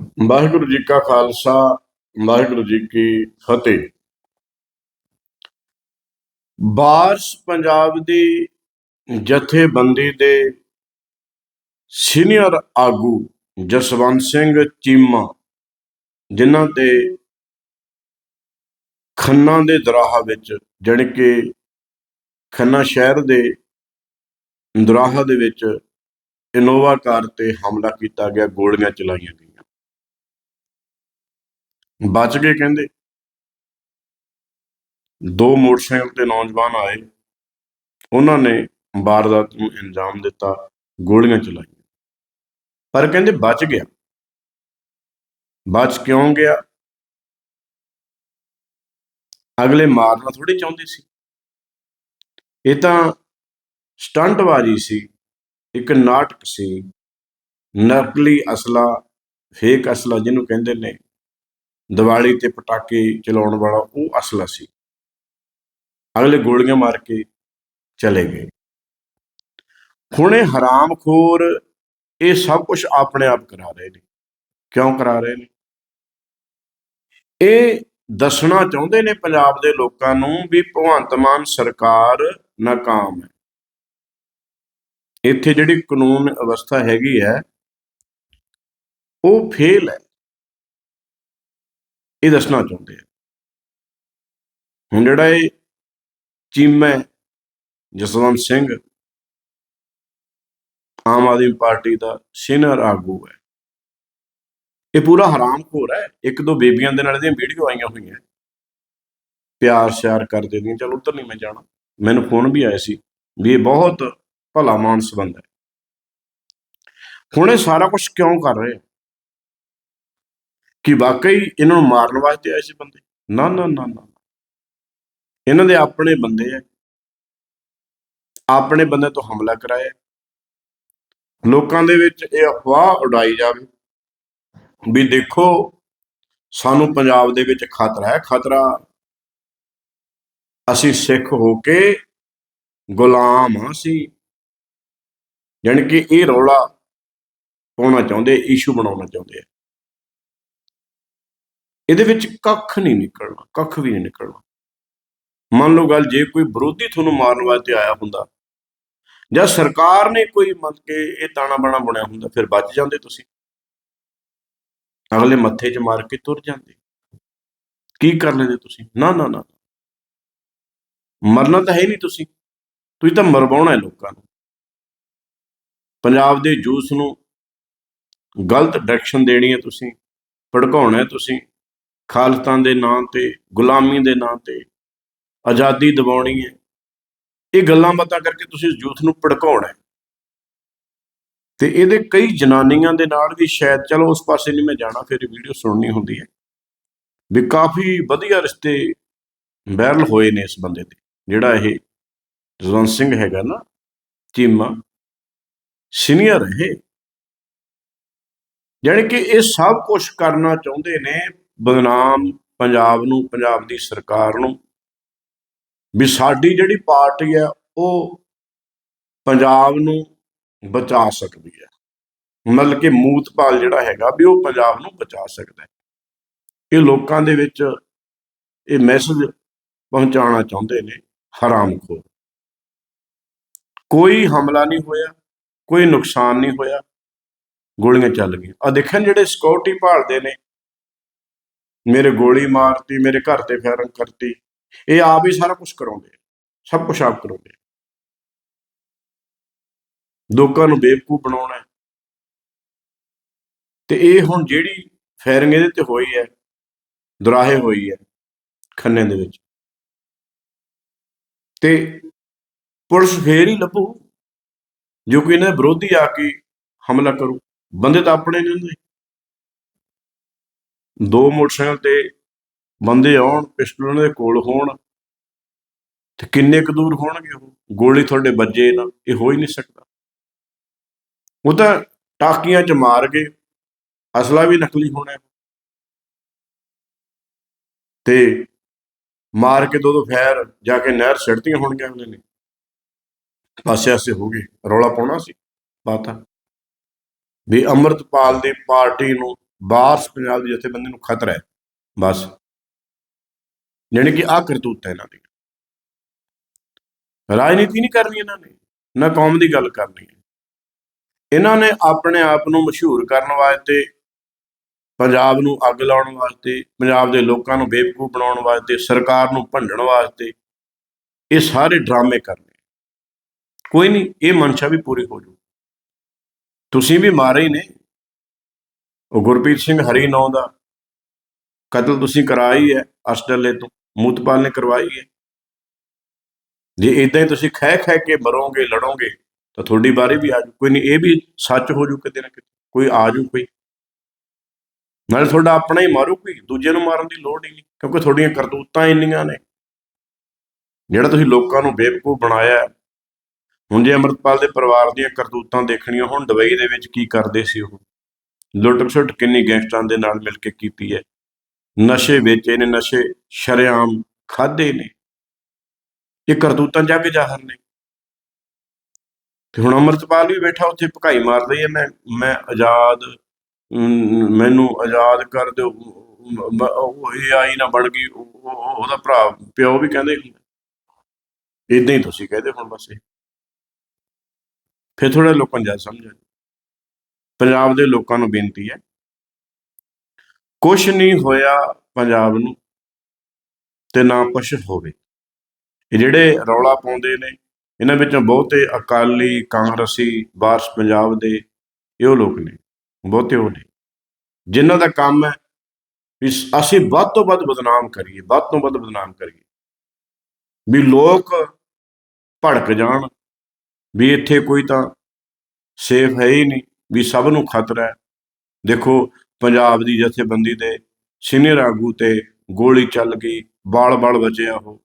ਵਾਹਿਗੁਰੂ ਜੀ ਕਾ ਖਾਲਸਾ, ਵਾਹਿਗੁਰੂ ਜੀ ਕੀ ਫਤਿਹ। ਬਾਰਸ ਪੰਜਾਬ ਦੀ ਜਥੇਬੰਦੀ ਦੇ ਸੀਨੀਅਰ ਆਗੂ ਜਸਵੰਤ ਸਿੰਘ ਚੀਮਾ, ਜਿਨ੍ਹਾਂ 'ਤੇ ਖੰਨਾ ਦੇ ਦਰਾਹਾ ਵਿੱਚ, ਜਾਣੀ ਕਿ ਖੰਨਾ ਸ਼ਹਿਰ ਦੇ ਦਰਾਹਾ ਦੇ ਵਿੱਚ ਇਨੋਵਾ ਕਾਰ ਤੇ ਹਮਲਾ ਕੀਤਾ ਗਿਆ, ਗੋਲੀਆਂ ਚਲਾਈਆਂ ਗਈਆਂ। ਬਚ ਗਏ ਕਹਿੰਦੇ। ਦੋ ਮੋਟਰਸਾਈਕਲ ਤੇ ਨੌਜਵਾਨ ਆਏ। ਉਹਨਾਂ ਨੇ ਵਾਰਦਾਤ ਨੂੰ ਅੰਜਾਮ ਦਿੱਤਾ, ਗੋਲੀਆਂ ਚਲਾਈਆਂ। ਪਰ ਕਹਿੰਦੇ ਬਚ ਗਿਆ। ਬਚ ਕਿਉਂ ਗਿਆ? ਅਗਲੇ ਮਾਰਨਾ ਥੋੜੀ ਚਾਹੁੰਦੇ ਸੀ। ਇਹ ਤਾਂ ਸਟੰਟਬਾਜ਼ੀ ਸੀ। ਇੱਕ ਨਾਟਕ ਸੀ। ਨਕਲੀ ਅਸਲਾ ਫੇਕ ਅਸਲਾ ਜਿਹਨੂੰ ਕਹਿੰਦੇ ਨੇ। ਦੀਵਾਲੀ ਤੇ ਪਟਾਕੇ ਚਲਾਉਣ ਵਾਲਾ ਉਹ ਅਸਲਾ ਸੀ। ਅਗਲੇ ਗੋਲੀਆਂ ਮਾਰ ਕੇ ਚਲੇ ਗਏ। ਹੁਣ ਇਹ ਹਰਾਮਖੋਰ ਇਹ ਸਭ ਕੁਝ ਆਪਣੇ ਆਪ ਕਰਾ ਰਹੇ ਨੇ। ਕਿਉਂ ਕਰਾ ਰਹੇ ਨੇ? ਇਹ ਦੱਸਣਾ ਚਾਹੁੰਦੇ ਨੇ ਪੰਜਾਬ ਦੇ ਲੋਕਾਂ ਨੂੰ ਵੀ ਭਗਵੰਤ ਮਾਨ ਸਰਕਾਰ ਨਾਕਾਮ ਹੈ। ਇੱਥੇ ਜਿਹੜੀ ਕਾਨੂੰਨ ਅਵਸਥਾ ਹੈਗੀ ਹੈ, ਉਹ ਫੇਲ ਹੈ। ਇਹ ਦੱਸਣਾ ਚਾਹੁੰਦੇ ਆ। ਹੁਣ ਜਿਹੜਾ ਇਹ ਚੀਮਾ ਹੈ, ਜਸਵੰਤ ਸਿੰਘ ਆਮ ਆਦਮੀ ਪਾਰਟੀ ਦਾ ਸੀਨੀਅਰ ਆਗੂ ਹੈ। ਇਹ ਪੂਰਾ ਹਰਾਮਖੋਰ ਹੈ। ਇੱਕ ਦੋ ਬੇਬੀਆਂ ਦੇ ਨਾਲ ਇਹਦੀਆਂ ਵੀਡੀਓ ਆਈਆਂ ਹੋਈਆਂ। ਪਿਆਰ ਸ਼ਿਆਰ ਕਰਦੇ ਦੀਆਂ। ਚਲ ਉੱਧਰ ਨਹੀਂ ਮੈਂ ਜਾਣਾ। ਮੈਨੂੰ ਫੋਨ ਵੀ ਆਇਆ ਸੀ ਵੀ ਇਹ ਬਹੁਤ ਭਲਾ ਮਾਨਸ ਬੰਦਾ ਹੈ। ਹੁਣ ਇਹ ਸਾਰਾ ਕੁਝ ਕਿਉਂ ਕਰ ਰਹੇ ਕਿ ਵਾਕਈ ਇਹਨਾਂ ਨੂੰ ਮਾਰਨ ਵਾਸਤੇ ਆਏ ਸੀ ਬੰਦੇ? ਨਾ ਨਾ ਨਾ ਨਾ। ਇਹਨਾਂ ਦੇ ਆਪਣੇ ਬੰਦੇ ਆ। ਆਪਣੇ ਬੰਦੇ ਤੋਂ ਹਮਲਾ ਕਰਾਇਆ। ਲੋਕਾਂ ਦੇ ਵਿੱਚ ਇਹ ਅਫਵਾਹ ਉਡਾਈ ਜਾਵੇ ਵੀ ਦੇਖੋ ਸਾਨੂੰ ਪੰਜਾਬ ਦੇ ਵਿੱਚ ਖਤਰਾ ਹੈ ਖਤਰਾ ਅਸੀਂ ਸਿੱਖ ਹੋ ਕੇ ਗੁਲਾਮ ਹਾਂ ਅਸੀਂ। ਯਾਨੀ ਕਿ ਇਹ ਰੌਲਾ ਪਾਉਣਾ ਚਾਹੁੰਦੇ ਇਸ਼ੂ ਬਣਾਉਣਾ ਚਾਹੁੰਦੇ ਆ। ਇਹਦੇ ਵਿੱਚ ਕੱਖ ਨਹੀਂ ਨਿਕਲਣਾ, ਕੱਖ ਵੀ ਨਹੀਂ ਨਿਕਲਣਾ। ਮੰਨ ਲਓ ਗੱਲ, ਜੇ ਕੋਈ ਵਿਰੋਧੀ ਤੁਹਾਨੂੰ ਮਾਰਨ ਵਾਸਤੇ ਆਇਆ ਹੁੰਦਾ, ਜਾਂ ਸਰਕਾਰ ਨੇ ਕੋਈ ਮੰਨ ਕੇ ਇਹ ਤਾਣਾ ਬਾਣਾ ਬਣਿਆ ਹੁੰਦਾ, ਫਿਰ ਬਚ ਜਾਂਦੇ ਤੁਸੀਂ। ਅਗਲੇ ਮੱਥੇ 'ਚ ਮਾਰ ਕੇ ਤੁਰ ਜਾਂਦੇ। ਕੀ ਕਰ ਲੈਂਦੇ ਤੁਸੀਂ? ਨਾ ਨਾ ਨਾ। ਮਰਨਾ ਤਾਂ ਹੈ ਨਹੀਂ ਤੁਸੀਂ। ਤੁਸੀਂ ਤਾਂ ਮਰਵਾਉਣਾ ਹੈ ਲੋਕਾਂ ਨੂੰ। ਪੰਜਾਬ ਦੇ ਜੂਸ ਨੂੰ ਗਲਤ ਡਾਇਰੈਕਸ਼ਨ ਦੇਣੀ ਹੈ ਤੁਸੀਂ, ਭੜਕਾਉਣਾ ਹੈ ਤੁਸੀਂ। ਖਾਲਸਤਾਨ ਦੇ ਨਾਂ ਤੇ, ਗੁਲਾਮੀ ਦੇ ਨਾਂ ਤੇ ਆਜ਼ਾਦੀ ਦਿਵਾਉਣੀ ਹੈ। ਇਹ ਗੱਲਾਂ ਬਾਤਾਂ ਕਰਕੇ ਤੁਸੀਂ ਯੂਥ ਨੂੰ ਭੜਕਾਉਣਾ ਹੈ। ਤੇ ਇਹਦੇ ਕਈ ਜਨਾਨੀਆਂ ਦੇ ਨਾਲ ਵੀ ਸ਼ਾਇਦ, ਚਲੋ ਉਸ ਪਾਸੇ ਨਹੀਂ ਮੈਂ ਜਾਣਾ, ਫਿਰ ਇਹ ਵੀਡੀਓ ਸੁਣਨੀ ਹੁੰਦੀ ਹੈ। ਵੀ ਕਾਫੀ ਵਧੀਆ ਰਿਸ਼ਤੇ ਵਾਇਰਲ ਹੋਏ ਨੇ ਇਸ ਬੰਦੇ ਦੇ ਜਿਹੜਾ ਇਹ ਜਸਵੰਤ ਸਿੰਘ ਹੈਗਾ ਨਾ, ਚੀਮਾ, ਸੀਨੀਅਰ ਹੈ ਯਾਨੀ ਕਿ ਇਹ ਸਭ ਕੁਝ ਕਰਨਾ ਚਾਹੁੰਦੇ ਨੇ ਬਦਨਾਮ ਪੰਜਾਬ ਨੂੰ, ਪੰਜਾਬ ਦੀ ਸਰਕਾਰ ਨੂੰ। ਵੀ ਸਾਡੀ ਜਿਹੜੀ ਪਾਰਟੀ ਹੈ, ਉਹ ਪੰਜਾਬ ਨੂੰ ਬਚਾ ਸਕਦੀ ਹੈ। ਮਤਲਬ ਕਿ ਮੂਤਪਾਲ ਜਿਹੜਾ ਹੈਗਾ, ਵੀ ਉਹ ਪੰਜਾਬ ਨੂੰ ਬਚਾ ਸਕਦਾ ਹੈ। ਇਹ ਲੋਕਾਂ ਦੇ ਵਿੱਚ ਇਹ ਮੈਸੇਜ ਪਹੁੰਚਾਉਣਾ ਚਾਹੁੰਦੇ ਨੇ ਹਰਾਮਖੋਰ ਕੋਈ ਹਮਲਾ ਨਹੀਂ ਹੋਇਆ, ਕੋਈ ਨੁਕਸਾਨ ਨਹੀਂ ਹੋਇਆ। ਗੋਲੀਆਂ ਚੱਲ ਗਈਆਂ। ਆ ਦੇਖਣ ਜਿਹੜੇ ਸਿਕਿਉਰਿਟੀ ਭਾਲਦੇ ਨੇ ਮੇਰੇ ਗੋਲੀ ਮਾਰਤੀ, ਮੇਰੇ ਘਰ ਤੇ ਫਾਇਰਿੰਗ ਕਰਤੀ। ਇਹ ਆਪ ਹੀ ਸਾਰਾ ਕੁਝ ਕਰਾਉਂਦੇ ਆ। ਸਭ ਕੁਝ ਆਪ ਕਰਾਉਂਦੇ ਲੋਕਾਂ ਨੂੰ ਬੇਵਕੂਫ ਬਣਾਉਣਾ ਹੈ। ਤੇ ਇਹ ਹੁਣ ਜਿਹੜੀ ਫਾਇਰਿੰਗ ਇਹਦੇ ਤੇ ਹੋਈ ਹੈ, ਦੁਰਾਹੇ ਹੋਈ ਹੈ, ਖੰਨੇ ਦੇ ਵਿੱਚ। ਤੇ ਪੁਲਿਸ ਫੇਰ ਹੀ ਲੱਭੂ, ਜੋ ਕਿ ਇਹਨਾਂ ਵਿਰੋਧੀ ਆ ਕੇ ਹਮਲਾ ਕਰੂ। ਬੰਦੇ ਤਾਂ ਆਪਣੇ ਨਹੀਂ ਹੁੰਦੇ ਦੋ ਮੋਟਰਸਾਈਕਲ ਤੇ ਬੰਦੇ ਆਉਣ, ਪਿਸਟਲ ਉਹਨਾਂ ਦੇ ਕੋਲ ਹੋਣ, ਤੇ ਕਿੰਨੇ ਕੁ ਦੂਰ ਹੋਣਗੇ ਉਹ? ਗੋਲੀ ਤੁਹਾਡੇ ਵੱਜੇ ਨਾ, ਇਹ ਹੋ ਹੀ ਨਹੀਂ ਸਕਦਾ। ਉਹ ਤਾਂ ਟਾਕੀਆਂ 'ਚ ਮਾਰ ਗਏ, ਅਸਲਾ ਵੀ ਨਕਲੀ ਹੋਣਾ ਤੇ ਮਾਰ ਕੇ ਦੋ ਦੋ ਫੈਰ ਜਾ ਕੇ ਨਹਿਰ ਛੱਡਤੀਆਂ ਹੋਣਗੀਆਂ ਅਗਲੇ ਨੇ। ਪਾਸੇ ਆਸੇ ਹੋ ਗਏ, ਰੌਲਾ ਪਾਉਣਾ ਸੀ ਪਾਤਾ ਵੀ ਅੰਮ੍ਰਿਤਪਾਲ ਦੀ ਪਾਰਟੀ ਨੂੰ ਬਾਰਸ ਪੰਜਾਬ ਦੀ ਜਥੇਬੰਦੀ ਨੂੰ ਖਤਰਾ ਹੈ। ਬਸ। ਯਾਨੀ ਕਿ ਆਹ ਕਰਤੂਤ ਹੈ ਇਹਨਾਂ ਦੀ। ਰਾਜਨੀਤੀ ਨਹੀਂ ਕਰਨੀ ਇਹਨਾਂ ਨੇ। ਨਾ ਕੌਮ ਦੀ ਗੱਲ ਕਰਨੀ ਇਹਨਾਂ ਨੇ ਆਪਣੇ ਆਪ ਨੂੰ ਮਸ਼ਹੂਰ ਕਰਨ ਵਾਸਤੇ, ਪੰਜਾਬ ਨੂੰ ਅੱਗ ਲਾਉਣ ਵਾਸਤੇ, ਪੰਜਾਬ ਦੇ ਲੋਕਾਂ ਨੂੰ ਬੇਵਕੂਫ ਬਣਾਉਣ ਵਾਸਤੇ, ਸਰਕਾਰ ਨੂੰ ਭੰਡਣ ਵਾਸਤੇ, ਇਹ ਸਾਰੇ ਡਰਾਮੇ ਕਰਨੇ ਕੋਈ ਨਹੀਂ, ਇਹ ਮਨਸ਼ਾ ਵੀ ਪੂਰੀ ਹੋ ਜੂ। ਤੁਸੀਂ ਵੀ ਮਾਰੇ ਹੀ ਨੇ। ਉਹ ਗੁਰਪ੍ਰੀਤ ਸਿੰਘ ਹਰੀ ਨੌ ਦਾ। ਕਤਲ ਤੁਸੀਂ ਕਰਾਈ ਹੈ ਅਸਟਲੇ ਤੋਂ, ਮੂਤਪਾਲ ਨੇ ਕਰਵਾਈ ਹੈ। ਜੇ ਇਦਾਂ ਹੀ ਤੁਸੀਂ ਖਹਿ ਖਹਿ ਕੇ ਮਰੋਗੇ, ਲੜੋਗੇ, ਤਾਂ ਤੁਹਾਡੀ ਬਾਰੀ ਵੀ ਆਜੂ ਕੋਈ ਨਹੀਂ, ਇਹ ਵੀ ਸੱਚ ਹੋ ਜੂ ਕਿਤੇ ਨਾ ਕਿਤੇ। ਕੋਈ ਆਜੂ ਕੋਈ। ਨਾਲੇ ਤੁਹਾਡਾ ਆਪਣਾ ਹੀ ਮਾਰੂ ਕੋਈ, ਦੂਜੇ ਨੂੰ ਮਾਰਨ ਦੀ ਲੋੜ ਹੀ ਨਹੀਂ, ਕਿਉਂਕਿ ਤੁਹਾਡੀਆਂ ਕਰਤੂਤਾਂ ਇੰਨੀਆਂ ਨੇ। ਜਿਹੜਾ ਤੁਸੀਂ ਲੋਕਾਂ ਨੂੰ ਬੇਵਕੂਫ ਬਣਾਇਆ ਹੁਣ ਜੇ ਅਮਰਤਪਾਲ ਦੇ ਪਰਿਵਾਰ ਦੀਆਂ ਕਰਤੂਤਾਂ ਦੇਖਣੀਆਂ ਹੁਣ, ਦੁਬਈ ਦੇ ਵਿੱਚ ਕੀ ਕਰਦੇ ਸੀ ਉਹ? ਲੁੱਟ ਖਸੁੱਟ ਕਿੰਨੀ ਗੈਂਗਸਟਰਾਂ ਦੇ ਨਾਲ ਮਿਲ ਕੇ ਕੀਤੀ ਹੈ। ਨਸ਼ੇ ਵੇਚੇ ਨੇ, ਨਸ਼ੇ ਸ਼ਰੇਆਮ ਖਾਦੇ ਨੇ। ਇਹ ਕਰਤੂਤਾਂ ਜੱਗ ਜ਼ਾਹਰ ਨੇ। ਤੇ ਹੁਣ ਅਮਰਤਪਾਲ ਵੀ ਬੈਠਾ, ਉੱਥੇ ਭਕਾਈ ਮਾਰ ਰਹੀ ਹੈ। ਮੈਂ ਮੈਂ ਆਜ਼ਾਦ ਮੈਨੂੰ ਆਜ਼ਾਦ ਕਰ ਦਿਓ। ਉਹ ਇਹ ਆਈ ਨਾ ਬਣ ਗਈ, ਉਹ- ਉਹਦਾ ਭਰਾ, ਪਿਓ ਵੀ ਕਹਿੰਦੇ ਇਦਾਂ ਹੀ ਤੁਸੀਂ ਕਹਦੇ ਹੁਣ ਬਸ ਇਹ। ਫਿਰ ਥੋੜਾ ਲੋਕਾਂ ਨੂੰ ਜਾ ਸਮਝ ਪੰਜਾਬ ਦੇ ਲੋਕਾਂ ਨੂੰ ਬੇਨਤੀ ਹੈ। ਕੁਛ ਨਹੀਂ ਹੋਇਆ ਪੰਜਾਬ ਨੂੰ ਤੇ ਨਾ ਕੁਛ ਹੋਵੇ। ਇਹ ਜਿਹੜੇ ਰੌਲਾ ਪਾਉਂਦੇ ਨੇ, ਇਹਨਾਂ ਵਿੱਚੋਂ ਬਹੁਤੇ ਅਕਾਲੀ, ਕਾਂਗਰਸੀ ਬਾਰਸ ਪੰਜਾਬ ਦੇ ਇਹੋ ਲੋਕ ਨੇ, ਬਹੁਤੇ ਉਹ ਨੇ। ਜਿਨ੍ਹਾਂ ਦਾ ਕੰਮ ਹੈ ਵੀ ਸ- ਅਸੀਂ ਵੱਧ ਤੋਂ ਵੱਧ ਬਦਨਾਮ ਕਰੀਏ, ਵੱਧ ਤੋਂ ਵੱਧ ਬਦਨਾਮ ਕਰੀਏ। ਵੀ ਲੋਕ ਭੜਕ ਜਾਣ, ਵੀ ਇੱਥੇ ਕੋਈ ਤਾਂ ਸੇਫ ਹੈ ਹੀ ਨਹੀਂ। ਵੀ ਸਭ ਨੂੰ ਖਤਰਾ ਹੈ। ਦੇਖੋ, ਪੰਜਾਬ ਦੀ ਜਥੇਬੰਦੀ ਦੇ ਸੀਨੀਅਰ ਆਗੂ ਤੇ ਗੋਲੀ ਚੱਲ ਗਈ, ਬਾਲ-ਬਾਲ ਬਚਿਆ ਉਹ।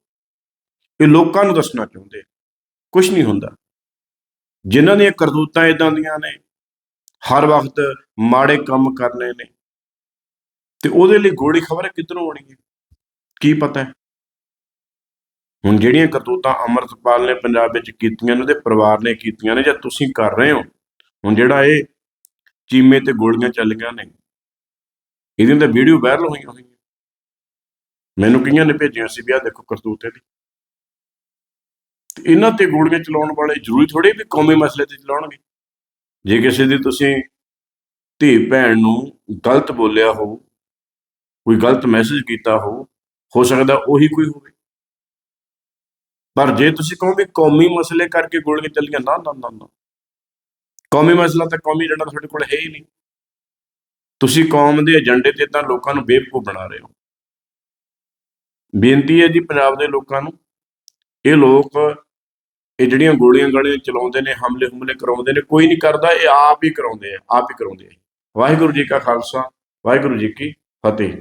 ਇਹ ਲੋਕਾਂ ਨੂੰ ਦੱਸਣਾ ਚਾਹੁੰਦੇ ਕੁਝ ਨਹੀਂ ਹੁੰਦਾ। ਜਿਨ੍ਹਾਂ ਦੀਆਂ ਕਰਤੂਤਾਂ ਇਦਾਂ ਦੀਆਂ ਨੇ, ਹਰ ਵਕਤ ਮਾੜੇ ਕੰਮ ਕਰਨੇ ਨੇ। ਤੇ ਉਹਦੇ ਲਈ ਗੋਲੀ ਖਬਰ ਕਿੱਧਰੋਂ ਆਉਣੀ ਹੈ? ਕੀ ਪਤਾ ਹੈ? ਹੁਣ ਜਿਹੜੀਆਂ ਕਰਤੂਤਾਂ ਅਮਰਤਪਾਲ ਨੇ ਪੰਜਾਬ ਵਿੱਚ ਕੀਤੀਆਂ ਨੇ, ਉਹਦੇ ਪਰਿਵਾਰ ਨੇ ਕੀਤੀਆਂ ਨੇ ਜਾਂ ਤੁਸੀਂ ਕਰ ਰਹੇ ਹੋ, ਹੁਣ ਜਿਹੜਾ ਇਹ ਚੀਮੇ ਤੇ ਗੋਲੀਆਂ ਚੱਲੀਆਂ ਨੇ। ਇਹਦੀਆਂ ਤਾਂ ਵੀਡੀਓ ਵਾਇਰਲ ਹੋਈਆਂ ਹੋਈਆਂ। ਮੈਨੂੰ ਕਈਆਂ ਨੇ ਭੇਜੀਆਂ ਸੀ ਵੀ ਆਹ ਦੇਖੋ ਕਰਤੂਤ ਇਹਦੀ। ਇਹਨਾਂ ਤੇ ਗੋਲੀਆਂ ਚਲਾਉਣ ਵਾਲੇ ਜ਼ਰੂਰੀ ਥੋੜੇ ਵੀ ਕੌਮੀ ਮਸਲੇ ਤੇ ਚਲਾਉਣਗੇ। ਜੇ ਕਿਸੇ ਦੀ ਤੁਸੀਂ ਧੀ ਭੈਣ ਨੂੰ ਗਲਤ ਬੋਲਿਆ ਹੋ, ਕੋਈ ਗਲਤ ਮੈਸੇਜ ਕੀਤਾ ਹੋ ਹੋ ਸਕਦਾ ਉਹੀ ਕੋਈ ਹੋਵੇ। ਪਰ ਜੇ ਤੁਸੀਂ ਕਹੋ ਵੀ ਕੌਮੀ ਮਸਲੇ ਕਰਕੇ ਗੋਲੀਆਂ ਚੱਲੀਆਂ ਨਾ ਨਾ ਨਾ। ਕੌਮੀ ਮਸਲਾ ਤਾਂ ਕੌਮੀ ਏਜੰਡਾ ਤੁਹਾਡੇ ਕੋਲ ਹੈ ਹੀ ਨਹੀਂ। ਤੁਸੀਂ ਕੌਮ ਦੇ ਏਜੰਡੇ ਤੇ ਤਾਂ ਲੋਕਾਂ ਨੂੰ ਬੇਵਕੂਫ ਬਣਾ ਰਹੇ ਹੋ। ਬੇਨਤੀ ਹੈ ਜੀ ਪੰਜਾਬ ਦੇ ਲੋਕਾਂ ਨੂੰ, ਇਹ ਲੋਕ ਇਹ ਜਿਹੜੀਆਂ ਗੋਲੀਆਂ ਗਾਲੀਆਂ ਚਲਾਉਂਦੇ ਨੇ, ਹਮਲੇ ਹਮਲੇ ਕਰਾਉਂਦੇ ਨੇ, ਕੋਈ ਨਹੀਂ ਕਰਦਾ, ਇਹ ਆਪ ਹੀ ਕਰਾਉਂਦੇ ਆ, ਆਪ ਹੀ ਕਰਾਉਂਦੇ ਆ ਵਾਹਿਗੁਰੂ ਜੀ ਕਾ ਖਾਲਸਾ, ਵਾਹਿਗੁਰੂ ਜੀ ਕੀ ਫਤਿਹ।